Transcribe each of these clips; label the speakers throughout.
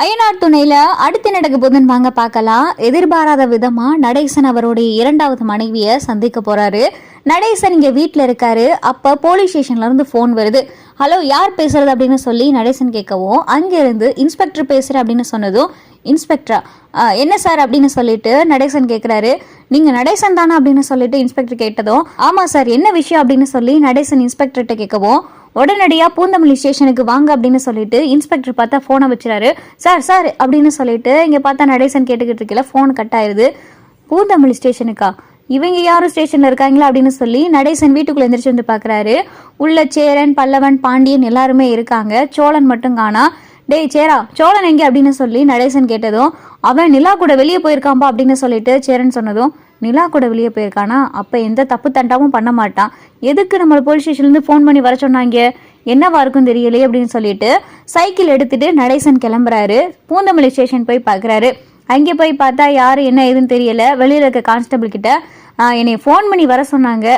Speaker 1: அய்யனார் துணையில அடுத்து நடக்க போதுன்னு வாங்க பார்க்கலாம். எதிர்பாராத விதமா நடேசன் அவருடைய இரண்டாவது மனைவியை சந்திக்க போறாரு. நடேசன் இங்க வீட்டில் இருக்காரு. அப்ப போலீஸ் ஸ்டேஷன்ல இருந்து ஃபோன் வருது. ஹலோ யார் பேசுறது? அப்படின்னு சொல்லி நடேசன் கேட்கவும் அங்கிருந்து இன்ஸ்பெக்டர் பேசுற அப்படின்னு சொன்னதும் இன்ஸ்பெக்டரா? என்ன சார்? அப்படின்னு சொல்லிட்டு நடேசன் கேட்குறாரு. நீங்க நடேசன் தானே? அப்படின்னு சொல்லிட்டு இன்ஸ்பெக்டர் கேட்டதும் ஆமா சார் என்ன விஷயம்? அப்படின்னு சொல்லி நடேசன் இன்ஸ்பெக்டர்கிட்ட கேட்கவும் உடனடியாக பூந்தமல்லி ஸ்டேஷனுக்கு வாங்க அப்படின்னு சொல்லிட்டு இன்ஸ்பெக்டர் பார்த்தா ஃபோனை வச்சுறாரு. சார் சார் அப்படின்னு சொல்லிட்டு இங்கே பார்த்தா நடேசன் கேட்டுக்கிட்டு இருக்கல ஃபோன் கட் ஆயிருது. பூந்தமல்லி ஸ்டேஷனுக்கா? இவங்க யாரும் ஸ்டேஷனில் இருக்காங்களா? அப்படின்னு சொல்லி நடேசன் வீட்டுக்குள்ளே எந்திரிச்சு வந்து பார்க்குறாரு உள்ள சேரன் பல்லவன் பாண்டியன் எல்லாருமே இருக்காங்க. சோழன் மட்டும் காணா. டேய் சேரா சோழன் எங்கே? அப்படின்னு சொல்லி நடேசன் கேட்டதும் அவன் நிலா கூட வெளியே போயிருக்காம்பா அப்படின்னு சொல்லிட்டு சேரன் சொன்னதும் நிலா கூட வெளியே போயிருக்கானா? அப்போ எந்த தப்பு தண்டாவும் பண்ண மாட்டான். எதுக்கு நம்ம போலீஸ் ஸ்டேஷன்லேருந்து ஃபோன் பண்ணி வர சொன்னாங்க? என்னவா இருக்கும் தெரியலையே அப்படின்னு சொல்லிட்டு சைக்கிள் எடுத்துட்டு நடேசன் கிளம்புறாரு. பூந்தமல்லி ஸ்டேஷன் போய் பார்க்குறாரு. அங்கே போய் பார்த்தா யார் என்ன ஏதுன்னு தெரியல. வெளியில் இருக்க கான்ஸ்டபிள் கிட்ட என்னை ஃபோன் பண்ணி வர சொன்னாங்க.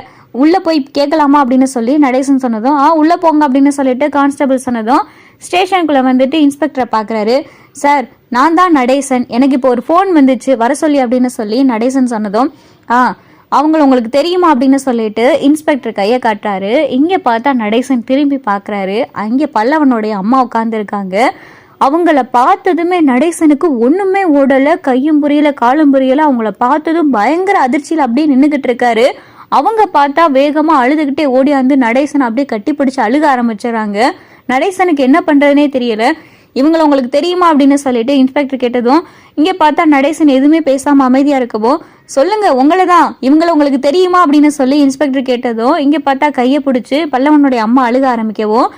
Speaker 1: உள்ளே போய் கேட்கலாமா? அப்படின்னு சொல்லி நடேசன் சொன்னதும் ஆ உள்ளே போங்க அப்படின்னு சொல்லிட்டு கான்ஸ்டபிள் சொன்னதும் ஸ்டேஷனுக்குள்ளே வந்துட்டு இன்ஸ்பெக்டரை பார்க்குறாரு. சார் நான் தான் நடேசன். எனக்கு இப்போ ஒரு ஃபோன் வந்துச்சு. வர சொல்லி அப்படின்னு சொல்லி நடேசன் சொன்னதும் ஆ அவங்கள உங்களுக்கு தெரியுமா? அப்படின்னு சொல்லிட்டு இன்ஸ்பெக்டர் கையை காட்டுறாரு. இங்கே பார்த்தா நடேசன் திரும்பி பார்க்குறாரு அங்கே பல்லவனுடைய அம்மா உட்காந்துருக்காங்க அவங்கள பார்த்ததுமே நடேசனுக்கு ஒன்றுமே ஓடலை. கையும் புரியல காலும் புரியல. அவங்கள பார்த்ததும் பயங்கர அதிர்ச்சியில் அப்படியே நின்றுக்கிட்டு இருக்காரு. அவங்க பார்த்தா வேகமாக அழுதுகிட்டே ஓடியாந்து நடேசன் அப்படியே கட்டி பிடிச்சி அழுக ஆரம்பிச்சிடுறாங்க. நடேசனுக்கு என்ன பண்ணுறதுனே தெரியல. இவங்களை உங்களுக்கு தெரியுமா அப்படின்னு சொல்லிட்டு இன்ஸ்பெக்டர் கேட்டதும் இங்கே பார்த்தா நடேசன் எதுவுமே பேசாமல் அமைதியாக இருக்கவும் சொல்லுங்க உங்களை தான் இவங்களை உங்களுக்கு தெரியுமா அப்படின்னு சொல்லி இன்ஸ்பெக்டர் கேட்டதும் இங்கே பார்த்தா கையை பிடிச்சி பல்லவனுடைய அம்மா அழுக ஆரம்பிக்கவும்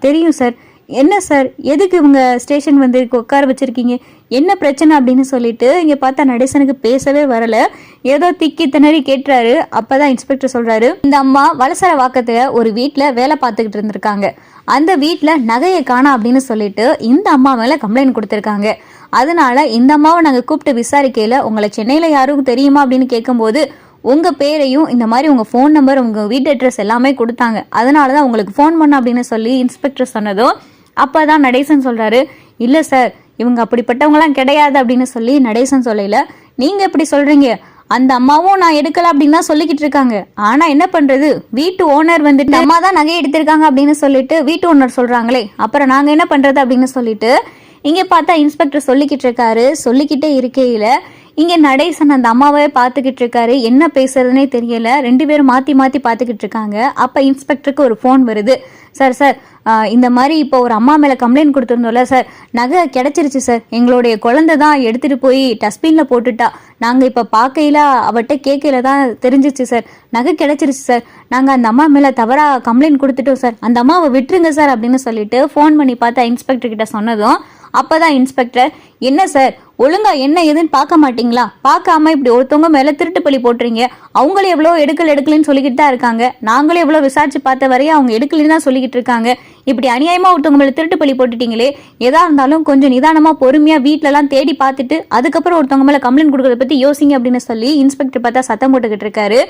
Speaker 1: தெரியும் சார் என்ன சார் எதுக்கு இவங்க ஸ்டேஷன் வந்து உட்கார வச்சிருக்கீங்க? என்ன பிரச்சனை அப்படின்னு சொல்லிட்டு இங்கே பார்த்தா நடேசனுக்கு பேசவே வரல. ஏதோ திக்கி திணறி கேட்டுறாரு. அப்பதான் இன்ஸ்பெக்டர் சொல்றாரு இந்த அம்மா வலசர வாக்கத்துல ஒரு வீட்டில் வேலை பார்த்துக்கிட்டு இருந்திருக்காங்க. அந்த வீட்டில் நகையை காணா அப்படின்னு சொல்லிட்டு இந்த அம்மா மேலே கம்ப்ளைண்ட் கொடுத்துருக்காங்க. அதனால இந்த அம்மாவை நாங்கள் கூப்பிட்டு விசாரிக்கையில் உங்களை சென்னையில் யாரும் தெரியுமா அப்படின்னு கேட்கும்போது உங்கள் பேரையும் இந்த மாதிரி உங்கள் ஃபோன் நம்பர் உங்கள் வீட்டு அட்ரஸ் எல்லாமே கொடுத்தாங்க. அதனால தான் உங்களுக்கு ஃபோன் பண்ண அப்படின்னு சொல்லி இன்ஸ்பெக்டர் சொன்னதும் அப்போ தான் நடேசன் சொல்கிறாரு இல்லை சார் இவங்க அப்படிப்பட்டவங்களாம் கிடையாது அப்படின்னு சொல்லி நடேசன் சொல்லல. நீங்கள் எப்படி சொல்கிறீங்க அந்த அம்மாவும் நான் எடுக்கல அப்படின்னு தான் சொல்லிக்கிட்டு இருக்காங்க. ஆனா என்ன பண்றது? வீட்டு ஓனர் வந்துட்டு அம்மா தான் நகை எடுத்திருக்காங்க அப்படின்னு சொல்லிட்டு வீட்டு ஓனர் சொல்றாங்களே அப்புறம் நாங்க என்ன பண்றது அப்படின்னு சொல்லிட்டு இங்க பார்த்தா இன்ஸ்பெக்டர் சொல்லிக்கிட்டு இருக்காரு. சொல்லிக்கிட்டே இருக்கையில இங்கே நடேசன் அந்த அம்மாவே பார்த்துக்கிட்டு இருக்காரு. என்ன பேசுறதுனே தெரியல. ரெண்டு பேரும் மாற்றி மாற்றி பார்த்துக்கிட்டு இருக்காங்க. அப்போ இன்ஸ்பெக்டருக்கு ஒரு ஃபோன் வருது. சார் சார் இந்த மாதிரி இப்போ ஒரு அம்மா மேலே கம்ப்ளைண்ட் கொடுத்துருந்தோம்ல சார். நகை கிடச்சிருச்சு சார். எங்களுடைய குழந்தை தான் எடுத்துகிட்டு போய் டஸ்ட்பினில் போட்டுட்டா. நாங்கள் இப்போ பார்க்கையில அவட்ட கேட்கையில தான் தெரிஞ்சிச்சு சார். நகை கிடச்சிருச்சு சார். நாங்கள் அந்த அம்மா மேலே தவறாக கம்ப்ளைண்ட் கொடுத்துட்டோம் சார். அந்த அம்மாவை விட்டுருங்க சார் அப்படின்னு சொல்லிட்டு ஃபோன் பண்ணி பார்த்தா இன்ஸ்பெக்டர் கிட்ட சொன்னதும் அப்பதான் இன்ஸ்பெக்டர் என்ன சார் ஒழுங்கா என்ன ஏதுன்னு பார்க்க மாட்டீங்களா? பார்க்காம இப்படி ஒருத்தவங்க மேல திருட்டு பழி போட்டுறீங்க. அவங்களும் எவ்வளோ எடுக்கல் எடுக்கலன்னு சொல்லிக்கிட்டு தான் இருக்காங்க. நாங்களும் எவ்வளோ விசாரிச்சு பார்த்த வரையும் அவங்க எடுக்கலன்னு தான் சொல்லிக்கிட்டு இருக்காங்க. இப்படி அநியாயமா ஒருத்தவங்க மேல திருட்டு பழி போட்டுட்டீங்களே எதா இருந்தாலும் கொஞ்சம் நிதானமா பொறுமையா வீட்லலாம் தேடி பார்த்துட்டு அதுக்கப்புறம் ஒருத்தவங்க மேல கம்ப்ளைண்ட் கொடுக்கறத பத்தி யோசிங்க அப்படின்னு சொல்லி இன்ஸ்பெக்டர் பார்த்தா சத்தம் போட்டுக்கிட்டு இருக்காரு.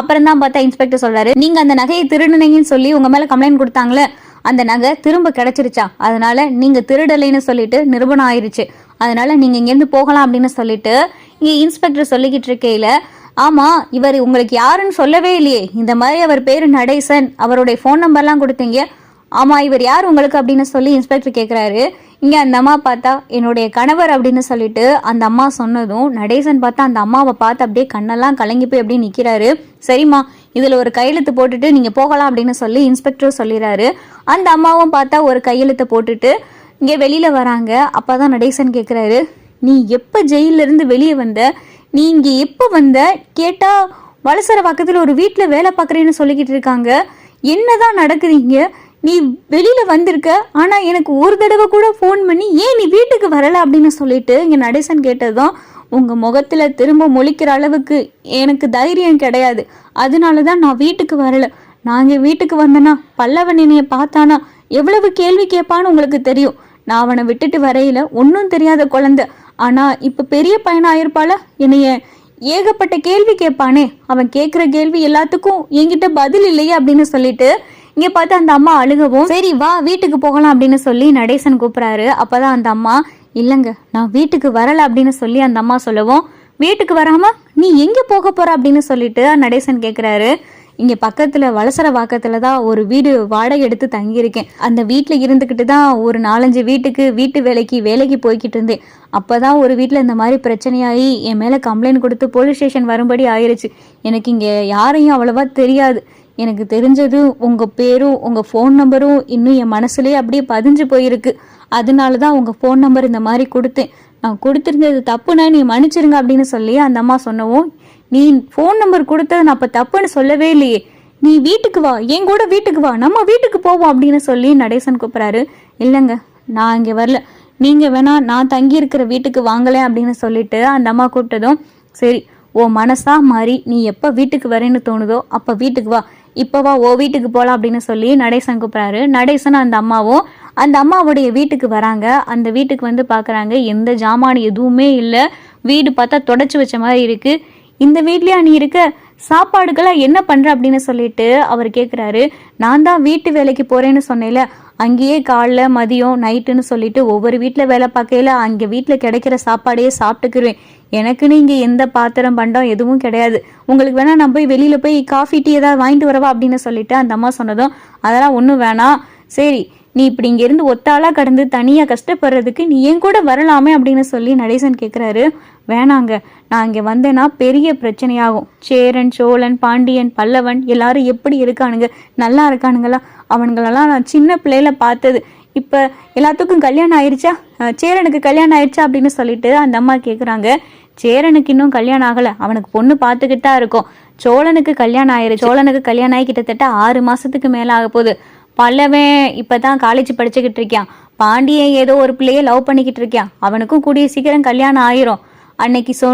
Speaker 1: அப்புறம் தான் பார்த்தா இன்ஸ்பெக்டர் சொல்றாரு நீங்க அந்த நகையை திருடுனீங்கன்னு சொல்லி உங்க மேல கம்ப்ளைண்ட் கொடுத்தாங்களே அந்த நகை திரும்ப கிடைச்சிருச்சா? அதனால நீங்க திருடலைன்னு சொல்லிட்டு நிரூபணம் ஆயிருச்சு. அதனால நீங்க இங்கேருந்து போகலாம் அப்படின்னு சொல்லிட்டு இங்க இன்ஸ்பெக்டர் சொல்லிக்கிட்டு இருக்கையில ஆமா இவர் உங்களுக்கு யாருன்னு சொல்லவே இல்லையே. இந்த மாதிரி அவர் பேரு நடேசன். அவருடைய ஃபோன் நம்பர்லாம் கொடுத்தீங்க. ஆமா இவர் யார் உங்களுக்கு அப்படின்னு சொல்லி இன்ஸ்பெக்டர் கேட்குறாரு இங்க அந்த அம்மா பார்த்தா என்னுடைய கணவர் அப்படின்னு சொல்லிட்டு அந்த அம்மா சொன்னதும் நடேசன் பார்த்தா அந்த அம்மாவை பார்த்து அப்படியே கண்ணெல்லாம் கலங்கி போய் அப்படியே நிற்கிறாரு சரிம்மா இதில் ஒரு கையெழுத்து போட்டுட்டு நீங்கள் போகலாம் அப்படின்னு சொல்லி இன்ஸ்பெக்டர் சொல்லிடுறாரு. அந்த அம்மாவும் பார்த்தா ஒரு கையெழுத்தை போட்டுட்டு இங்கே வெளியில் வராங்க. அப்போ தான் நடேசன் கேட்குறாரு நீ எப்போ ஜெயிலிருந்து வெளியே வந்த? நீ இங்கே எப்போ வந்த? கேட்டால் வலசர பக்கத்தில் ஒரு வீட்டில் வேலை பார்க்குறேன்னு சொல்லிக்கிட்டு இருக்காங்க. என்னதான் நடக்குதுங்க நீ வெளியில் வந்திருக்க. ஆனால் எனக்கு ஒரு தடவை கூட ஃபோன் பண்ணி ஏன் நீ வீட்டுக்கு வரலை? அப்படின்னு சொல்லிட்டு இங்கே நடேசன் கேட்டதும் உங்கள் முகத்தில் திரும்ப முழிக்கிற அளவுக்கு எனக்கு தைரியம் கிடையாது. அதனால தான் நான் வீட்டுக்கு வரலை. நாங்கள் வீட்டுக்கு வந்தனா பல்லவன் என்னைய பார்த்தானா? எவ்வளவு கேள்வி கேட்பான்னு உங்களுக்கு தெரியும். நான் அவனை விட்டுட்டு வரையில ஒன்றும் தெரியாத குழந்தை. ஆனால் இப்போ பெரிய பையனா ஆயிருப்பால என்னைய ஏகப்பட்ட கேள்வி கேட்பானே. அவன் கேட்குற கேள்வி எல்லாத்துக்கும் என்கிட்ட பதில் இல்லையே அப்படின்னு சொல்லிட்டு இங்கே பார்த்து அந்த அம்மா அழுகவும் சரி வா வீட்டுக்கு போகலாம் அப்படின்னு சொல்லி நடேசன் கூப்பிட்றாரு. அப்போதான் அந்த அம்மா இல்லைங்க நான் வீட்டுக்கு வரலை அப்படின்னு சொல்லி அந்த அம்மா சொல்லவும் வீட்டுக்கு வராமல் நீ எங்கே போக போகிற அப்படின்னு சொல்லிட்டு நடேசன் கேட்குறாரு. இங்கே பக்கத்தில் வலசர வாக்கத்தில் தான் ஒரு வீடு வாடகை எடுத்து தங்கியிருக்கேன். அந்த வீட்டில் இருந்துக்கிட்டு தான் ஒரு நாலஞ்சு வீட்டுக்கு வீட்டு வேலைக்கு வேலைக்கு போய்கிட்டு இருந்தேன். அப்போ தான் ஒரு வீட்டில் இந்த மாதிரி பிரச்சனையாகி என் மேலே கம்ப்ளைண்ட் கொடுத்து போலீஸ் ஸ்டேஷன் வரும்படி ஆயிருச்சு. எனக்கு இங்கே யாரையும் அவ்வளோவா தெரியாது. எனக்கு தெரிஞ்சது உங்கள் பேரும் உங்கள் ஃபோன் நம்பரும் இன்னும் என் மனசுலேயே அப்படியே பதிஞ்சு போயிருக்கு. அதனால தான் உங்கள் ஃபோன் நம்பர் இந்த மாதிரி கொடுத்தேன். நான் கொடுத்துருந்தது தப்புனா நீ மன்னிச்சிருங்க அப்படின்னு சொல்லி அந்த அம்மா சொன்னவும் நீ ஃபோன் நம்பர் கொடுத்தது நான் அப்போ தப்புன்னு சொல்லவே இல்லையே. நீ வீட்டுக்கு வா என் கூட வீட்டுக்கு வா நம்ம வீட்டுக்கு போவோம் அப்படின்னு சொல்லி நடேசன் கூப்பிட்றாரு. இல்லைங்க நான் இங்கே வரல. நீங்கள் வேணா நான் தங்கி இருக்கிற வீட்டுக்கு வாங்கலை அப்படின்னு சொல்லிட்டு அந்த அம்மா கூப்பிட்டதும் சரி ஓ மனசா மாறி நீ எப்போ வீட்டுக்கு வரேன்னு தோணுதோ அப்போ வீட்டுக்கு வா. இப்போ வா ஓ வீட்டுக்கு போகலாம் அப்படின்னு சொல்லி நடேசன் கூப்பிட்றாரு. நடேசன் அந்த அம்மாவும் அந்த அம்மாவுடைய வீட்டுக்கு வராங்க. அந்த வீட்டுக்கு வந்து பார்க்குறாங்க எந்த ஜாமான் எதுவுமே இல்லை. வீடு பார்த்தா தொடச்சி வச்ச மாதிரி இருக்குது இந்த வீட்லயா நீ இருக்க சாப்பாடுக்கெல்லாம் என்ன பண்ற அப்படின்னு சொல்லிட்டு அவர் கேட்குறாரு நான் தான் வீட்டு வேலைக்கு போறேன்னு சொன்னேன்ல அங்கேயே காலைல மதியம் நைட்டுன்னு சொல்லிட்டு ஒவ்வொரு வீட்டில் வேலை பார்க்கையில அங்கே வீட்டில் கிடைக்கிற சாப்பாடையே சாப்பிட்டுக்குருவேன். எனக்குன்னு இங்கே எந்த பாத்திரம் பண்டம் எதுவும் கிடையாது. உங்களுக்கு வேணா நான் போய் வெளியில் போய் காஃபி டீ ஏதாவது வாங்கிட்டு வரவா அப்படின்னு சொல்லிட்டு அந்த அம்மா சொன்னதும் அதெல்லாம் ஒன்றும் வேணாம். சரி நீ இப்படி இங்கேருந்து ஒத்தாளாக கடந்து தனியாக கஷ்டப்படுறதுக்கு நீ ஏன் கூட வரலாமே அப்படின்னு சொல்லி நடேசன் கேட்குறாரு வேணாங்க நான் இங்கே வந்தேன்னா பெரிய பிரச்சனையாகும். சேரன் சோழன் பாண்டியன் பல்லவன் எல்லாரும் எப்படி இருக்கானுங்க? நல்லா இருக்கானுங்களா? அவனுங்களெல்லாம் நான் சின்ன பிள்ளையில பார்த்தது. இப்போ எல்லாத்துக்கும் கல்யாணம் ஆயிடுச்சா சேரனுக்கு கல்யாணம் ஆயிடுச்சா அப்படின்னு சொல்லிட்டு அந்த அம்மா கேட்குறாங்க சேரனுக்கு இன்னும் கல்யாணம் ஆகலை. அவனுக்கு பொண்ணு பார்த்துக்கிட்டு தான் இருக்கும். சோழனுக்கு கல்யாணம் ஆயிரு சோழனுக்கு கல்யாணம் ஆகி கிட்டத்தட்ட ஆறு மாசத்துக்கு மேலே ஆக போகுது பல்லவன் இப்போ தான் காலேஜ் படிச்சுக்கிட்டு இருக்கான் பாண்டியன் ஏதோ ஒரு பிள்ளைய லவ் பண்ணிக்கிட்டு இருக்கான் அவனுக்கும் கூடிய சீக்கிரம் கல்யாணம் ஆயிரும். அன்னைக்கு சோ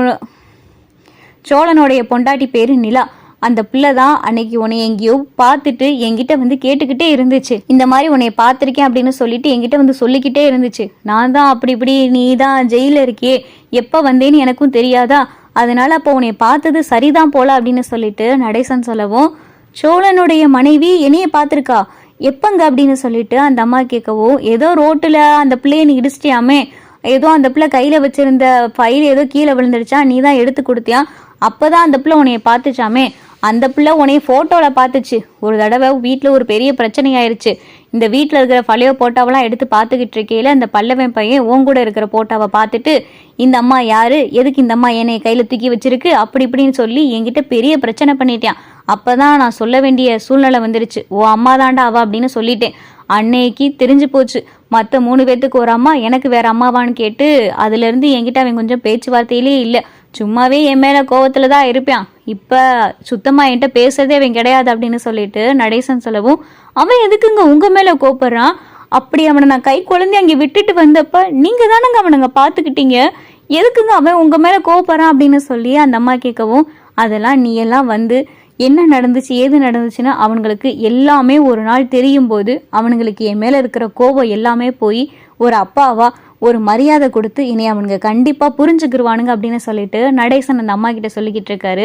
Speaker 1: சோழனுடைய பொண்டாட்டி பேரு நிலா. அந்த பிள்ளை தான் அன்னைக்கு உன்னை எங்கேயோ பார்த்துட்டு என்கிட்ட வந்து கேட்டுக்கிட்டே இருந்துச்சு. இந்த மாதிரி உன்னை பார்த்துருக்கேன் அப்படின்னு சொல்லிட்டு என்கிட்ட வந்து சொல்லிக்கிட்டே இருந்துச்சு. நான் தான் அப்படி இப்படி நீ தான் ஜெயிலில் இருக்கியே. எப்போ வந்தேன்னு எனக்கும் தெரியாதா? அதனால அப்போ உன்னை பார்த்தது சரிதான் போல அப்படின்னு சொல்லிட்டு நடேசன் சொல்லவும் சோழனுடைய மனைவி என்னைய பார்த்துருக்கா? எப்பங்க அப்படின்னு சொல்லிட்டு அந்த அம்மா கேட்கவும் ஏதோ ரோட்டில் அந்த பிள்ளைய நீ இடிச்சிட்டியாமே ஏதோ அந்த பிள்ளை கையில் வச்சிருந்த ஃபைல் ஏதோ கீழே விழுந்துடுச்சா நீ தான் எடுத்து கொடுத்தியா? அப்போதான் அந்த பிள்ளை உன்னைய பார்த்துச்சாமே? அந்த பிள்ளை உன்னைய ஃபோட்டோவில் பார்த்துச்சு. ஒரு தடவை வீட்டில் ஒரு பெரிய பிரச்சனை ஆயிடுச்சு இந்த வீட்டில் இருக்கிற பழைய போட்டோவெல்லாம் எடுத்து பார்த்துக்கிட்டு இருக்கையில அந்த பல்லவன் பையன் உன் கூட இருக்கிற போட்டோவை பார்த்துட்டு இந்த அம்மா யாரு? எதுக்கு இந்த அம்மா என்னை கையில் தூக்கி வச்சிருக்கு? அப்படி இப்படின்னு சொல்லி என்கிட்ட பெரிய பிரச்சனை பண்ணிட்டான். அப்போ தான் நான் சொல்ல வேண்டிய சூழ்நிலை வந்துருச்சு. ஓ அம்மா தாண்டா அவ அப்படின்னு சொல்லிட்டேன். அன்னைக்கு தெரிஞ்சு போச்சு. மற்ற மூணு பேர்த்துக்கு ஒரு அம்மா எனக்கு வேற அம்மாவான்னு கேட்டு அதுலேருந்து என்கிட்ட அவன் கொஞ்சம் பேச்சுவார்த்தையிலே இல்லை. சும்மாவே என் மேலே கோவத்தில் தான் இருப்பான். இப்போ சுத்தமாக என்கிட்ட பேசுறதே அவன் கிடையாது அப்படின்னு சொல்லிட்டு நடேசன் சொல்லவும் அவன் எதுக்குங்க உங்கள் மேலே கோப்படுறான் அப்படி அவனை நான் கை குழந்தை அங்கே விட்டுட்டு வந்தப்ப நீங்கள் தானங்க அவனுங்க பார்த்துக்கிட்டீங்க எதுக்குங்க அவன் உங்கள் மேலே கோவப்படுறான்? அப்படின்னு சொல்லி அந்த அம்மா கேட்கவும் அதெல்லாம் நீ எல்லாம் வந்து என்ன நடந்துச்சு ஏது நடந்துச்சுன்னு அவனுங்களுக்கு எல்லாமே ஒரு நாள் தெரியும் போது அவனுங்களுக்கு என் மேலே இருக்கிற கோபம் எல்லாமே போய் ஒரு அப்பாவா ஒரு மரியாதை கொடுத்து இனி அவனுங்க கண்டிப்பாக புரிஞ்சுக்கிருவானுங்க அப்படின்னு சொல்லிட்டு நடேசன் அந்த அம்மா கிட்ட சொல்லிக்கிட்டு இருக்காரு.